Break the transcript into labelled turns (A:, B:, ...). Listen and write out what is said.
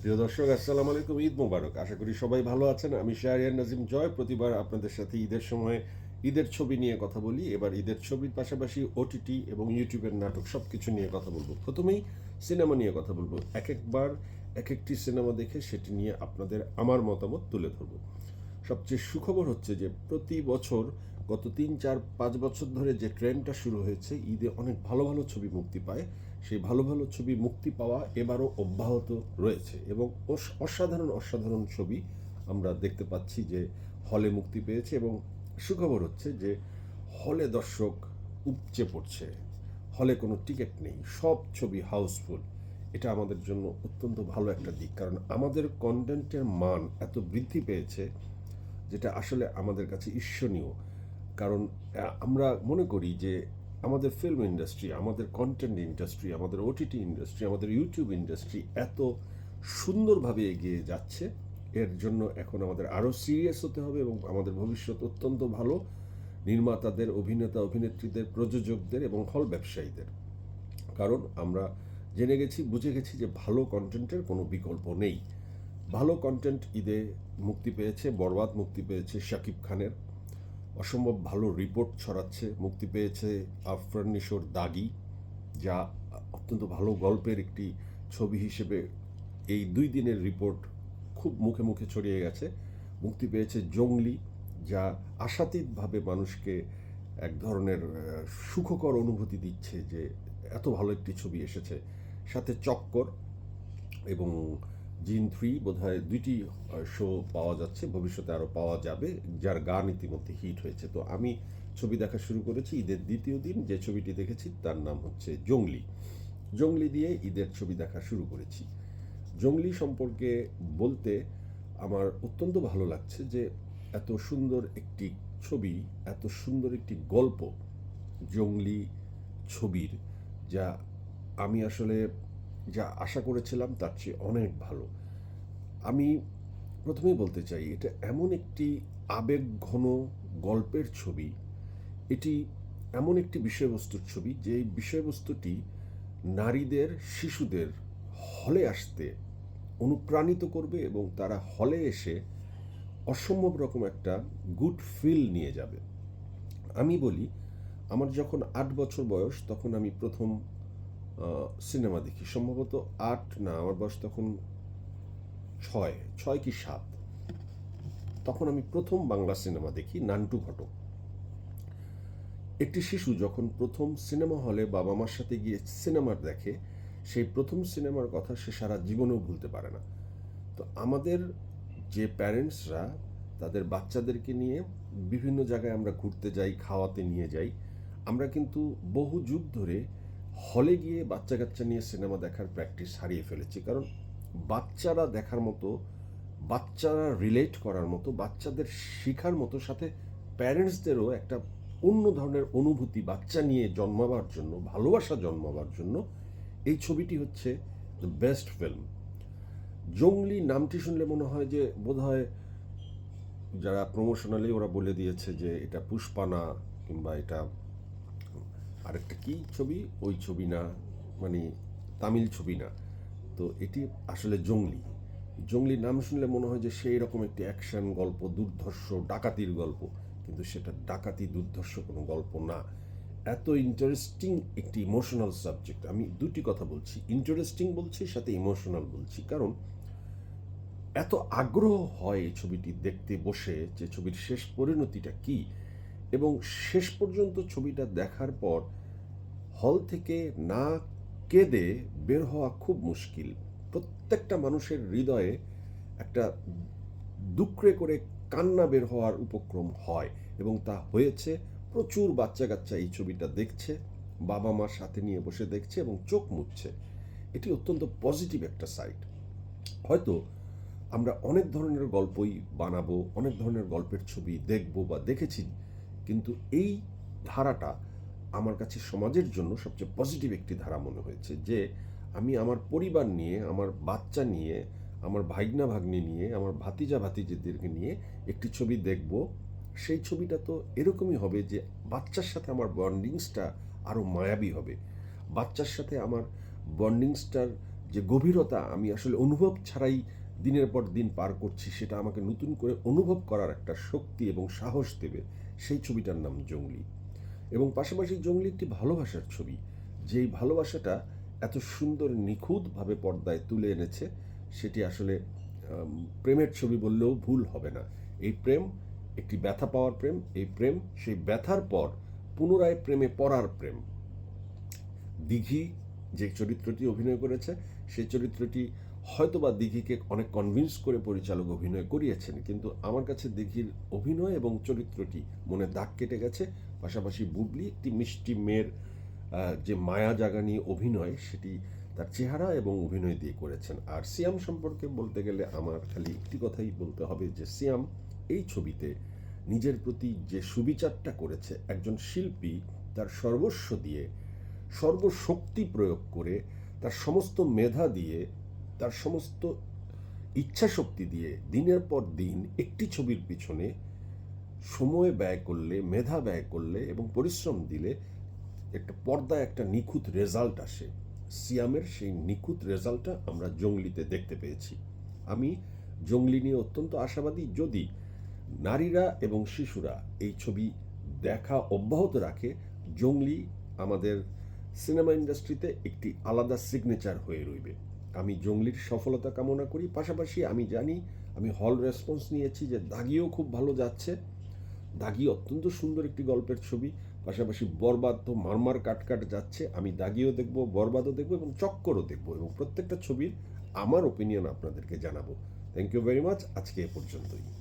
A: প্রিয় দর্শক, আসসালামু আলাইকুম। ঈদ মোবারক। আশা করি সবাই ভালো আছেন। আমি শাহরিয়ার নাজিম জয়। প্রতিবার আপনাদের সাথে ঈদের সময় ঈদের ছবি নিয়ে কথা বলি। এবার ঈদের ছবির পাশাপাশি ওটিটি এবং ইউটিউবের নাটক সব কিছু নিয়ে কথা বলব। প্রথমেই সিনেমা নিয়ে কথা বলব। এক একবার, এক একটি সিনেমা দেখে সেটি নিয়ে আপনাদের আমার মতামত তুলে ধরবো। সবচেয়ে সুখবর হচ্ছে যে প্রতি বছর গত তিন, চার, পাঁচ বছর ধরে যে ট্রেন্ডটা শুরু হয়েছে, ঈদে অনেক ভালো ভালো ছবি মুক্তি পায়। সেই ভালো ভালো ছবি মুক্তি পাওয়া এবারও অব্যাহত রয়েছে এবং অস- অসাধারণ অসাধারণ ছবি আমরা দেখতে পাচ্ছি যে হলে মুক্তি পেয়েছে এবং সুখবর হচ্ছে যে হলে দর্শক উপচে পড়ছে। হলে কোনো টিকিট নেই, সব ছবি হাউসফুল। এটা আমাদের জন্য অত্যন্ত ভালো একটা দিক, কারণ আমাদের কন্টেন্টের মান এত বৃদ্ধি পেয়েছে যেটা আসলে আমাদের কাছে ঈর্ষণীয়। কারণ আমরা মনে করি যে আমাদের ফিল্ম ইন্ডাস্ট্রি আমাদের কন্টেন্ট ইন্ডাস্ট্রি আমাদের ওটিটি ইন্ডাস্ট্রি আমাদের ইউটিউব ইন্ডাস্ট্রি এত সুন্দরভাবে এগিয়ে যাচ্ছে। এর জন্য এখন আমাদের আরও সিরিয়াস হতে হবে এবং আমাদের ভবিষ্যৎ অত্যন্ত ভালো। নির্মাতাদের, অভিনেতা, অভিনেত্রীদের, প্রযোজকদের এবং হল ব্যবসায়ীদের। কারণ আমরা জেনে গেছি, বুঝে গেছি যে ভালো কন্টেন্টের কোনো বিকল্প নেই। ভালো কন্টেন্ট ঈদে মুক্তি পেয়েছে, বরবাদ মুক্তি পেয়েছে শাকিব খানের। অসম্ভব ভালো রিপোর্ট ছড়াচ্ছে, মুক্তি পেয়েছে আফরান নিশোর দাগি, যা অত্যন্ত ভালো গল্পের একটি ছবি হিসেবে এই দুই দিনের রিপোর্ট খুব মুখে মুখে ছড়িয়ে গেছে। মুক্তি পেয়েছে জঙ্গলি, যা আশাতীতভাবে মানুষকে এক ধরনের সুখকর অনুভূতি দিচ্ছে যে এত ভালো একটি ছবি এসেছে। সাথে চক্কর এবং জিন থ্রি বোধহয় দুইটি শো পাওয়া যাচ্ছে। ভবিষ্যতে আরও পাওয়া যাবে, যার গান ইতিমধ্যে হিট হয়েছে। তো আমি ছবি দেখা শুরু করেছি ঈদের দ্বিতীয় দিন। যে ছবিটি দেখেছি তার নাম হচ্ছে জঙ্গলি। জঙ্গলি দিয়ে ঈদের ছবি দেখা শুরু করেছি। জঙ্গলি সম্পর্কে বলতে আমার অত্যন্ত ভালো লাগছে যে এত সুন্দর একটি ছবি, এত সুন্দর একটি গল্প জঙ্গলি ছবির, যা আমি আসলে যা আশা করেছিলাম তার চেয়ে অনেক ভালো। আমি প্রথমেই বলতে চাই, এটা এমন একটি আবেগ ঘন গল্পের ছবি। এটি এমন একটি বিষয়বস্তুর ছবি, যে বিষয়বস্তুটি নারীদের, শিশুদের হলে আসতে অনুপ্রাণিত করবে এবং তারা হলে এসে অসম্ভব রকম একটা গুড ফিল নিয়ে যাবে। আমি বলি, আমার যখন আট বছর বয়স, তখন আমি প্রথম সিনেমা দেখি। সম্ভবত আট, না, আমার বয়স তখন ছয় ছয় কি সাত। তখন আমি প্রথম বাংলা সিনেমা দেখি নান্টু ঘটক। একটি শিশু যখন প্রথম সিনেমা হলে বাবা মার সাথে গিয়ে সিনেমা দেখে, সেই প্রথম সিনেমার কথা সে সারা জীবনেও ভুলতে পারে না। তো আমাদের যে প্যারেন্টসরা, তাদের বাচ্চাদেরকে নিয়ে বিভিন্ন জায়গায় আমরা ঘুরতে যাই, খাওয়াতে নিয়ে যাই, আমরা কিন্তু বহু যুগ ধরে হলে গিয়ে বাচ্চা কাচ্চা নিয়ে সিনেমা দেখার প্র্যাকটিস হারিয়ে ফেলেছি। কারণ বাচ্চারা দেখার মতো, বাচ্চারা রিলেট করার মতো, বাচ্চাদের শেখার মতো, সাথে প্যারেন্টসদেরও একটা অন্য ধরনের অনুভূতি বাচ্চা নিয়ে জন্মাবার জন্য, ভালোবাসা জন্মাবার জন্য এই ছবিটি হচ্ছে দ্য বেস্ট ফিল্ম জঙ্গলি নামটি শুনলে মনে হয় যে বোধহয় যারা প্রমোশনালি ওরা বলে দিয়েছে যে এটা পুষ্পানা কিংবা এটা আরেকটা কি ছবি? ওই ছবি না মানে তামিল ছবি না। তো এটি আসলে জঙ্গলি। জঙ্গলি নাম শুনলে মনে হয় যে সেই রকম একটি অ্যাকশন গল্প, দুর্ধর্ষ, ডাকাতির গল্প। কিন্তু সেটা ডাকাতি, দুর্ধর্ষ কোনো গল্প না। এত ইন্টারেস্টিং একটি ইমোশনাল সাবজেক্ট আমি দুটি কথা বলছি। ইন্টারেস্টিং বলছি, সাথে ইমোশনাল বলছি। কারণ এত আগ্রহ হয় এই ছবিটি দেখতে বসে যে ছবির শেষ পরিণতিটা কি? এবং শেষ পর্যন্ত ছবিটা দেখার পর হল থেকে না কেঁদে বের হওয়া খুব মুশকিল। প্রত্যেকটা মানুষের হৃদয়ে একটা দুকড়ে করে কান্না বের হওয়ার উপক্রম হয় এবং তা হয়েছে। প্রচুর বাচ্চা কাচ্চা এই ছবিটা দেখছে বাবা মার সাথে নিয়ে বসে দেখছে এবং চোখ মুছছে। এটি অত্যন্ত পজিটিভ একটা সাইড হয়তো আমরা অনেক ধরনের গল্পই বানাবো, অনেক ধরনের গল্পের ছবি দেখব বা দেখেছি। কিন্তু এই ধারাটা আমার কাছে সমাজের জন্য সবচেয়ে পজিটিভ একটি ধারা মনে হয়েছে যে আমি আমার পরিবার নিয়ে, আমার বাচ্চা নিয়ে, আমার ভাইগনা ভাগ্নি নিয়ে, আমার ভাতিজা ভাতিজিদেরকে নিয়ে একটি ছবি দেখব। সেই ছবিটা তো এরকমই হবে যে বাচ্চার সাথে আমার বন্ডিংসটা আরও মায়াবী হবে। বাচ্চার সাথে আমার বন্ডিংসটার যে গভীরতা আমি আসলে অনুভব ছাড়াই দিনের পর দিন পার করছি, সেটা আমাকে নতুন করে অনুভব করার একটা শক্তি এবং সাহস দেবে। সেই ছবিটার নাম জঙ্গলি। এবং পাশাপাশি জঙ্গলি একটি ভালোবাসার ছবি, যেই ভালোবাসাটা এত সুন্দর, নিখুঁতভাবে পর্দায় তুলে এনেছে, সেটি আসলে প্রেমের ছবি বললেও ভুল হবে না। এই প্রেম একটি ব্যথা পাওয়ার প্রেম, এই প্রেম সেই ব্যথার পর পুনরায় প্রেমে পড়ার প্রেম। দিঘি যে চরিত্রটি অভিনয় করেছে, সেই চরিত্রটি হয়তোবা দিঘিকে অনেক কনভিন্স করে পরিচালক অভিনয় করিয়েছেন, কিন্তু আমার কাছে দিঘির অভিনয় এবং চরিত্রটি মনে দাগ কেটে গেছে। পাশাপাশি বুবলি একটি মিষ্টি মেয়ের যে মায়া জাগানি অভিনয়, সেটি তার চেহারা এবং অভিনয় দিয়ে করেছেন। আর সিয়াম সম্পর্কে বলতে গেলে আমার খালি একটি কথাই বলতে হবে যে, সিয়াম এই ছবিতে নিজের প্রতি যে সুবিচারটা করেছে, একজন শিল্পী তার সর্বস্ব দিয়ে, সর্বশক্তি প্রয়োগ করে, তার সমস্ত মেধা দিয়ে তার সমস্ত ইচ্ছাশক্তি দিয়ে দিনের পর দিন একটি ছবির পিছনে সময় ব্যয় করলে, মেধা ব্যয় করলে এবং পরিশ্রম দিলে একটা পর্দায় একটা নিখুঁত রেজাল্ট আসে। সিয়ামের সেই নিখুঁত রেজাল্টটা আমরা জঙ্গলিতে দেখতে পেয়েছি। আমি জঙ্গলি নিয়ে অত্যন্ত আশাবাদী। যদি নারীরা এবং শিশুরা এই ছবি দেখা অব্যাহত রাখে, জঙ্গলি আমাদের সিনেমা ইন্ডাস্ট্রিতে একটি আলাদা সিগনেচার হয়ে রইবে। আমি জঙ্গলির সফলতা কামনা করি। পাশাপাশি আমি জানি, আমি হল রেসপন্স নিয়েছি যে দাগিও খুব ভালো যাচ্ছে। দাগি অত্যন্ত সুন্দর একটি গল্পের ছবি। পাশাপাশি বরবাদ তো মারমার কাটকাট যাচ্ছে। আমি দাগিও দেখব, বরবাদও দেখব এবং চক্করও দেখব এবং প্রত্যেকটা ছবির আমার ওপিনিয়ন আপনাদেরকে জানাব। থ্যাংক ইউ ভেরি মাচ আজকে এ পর্যন্তই।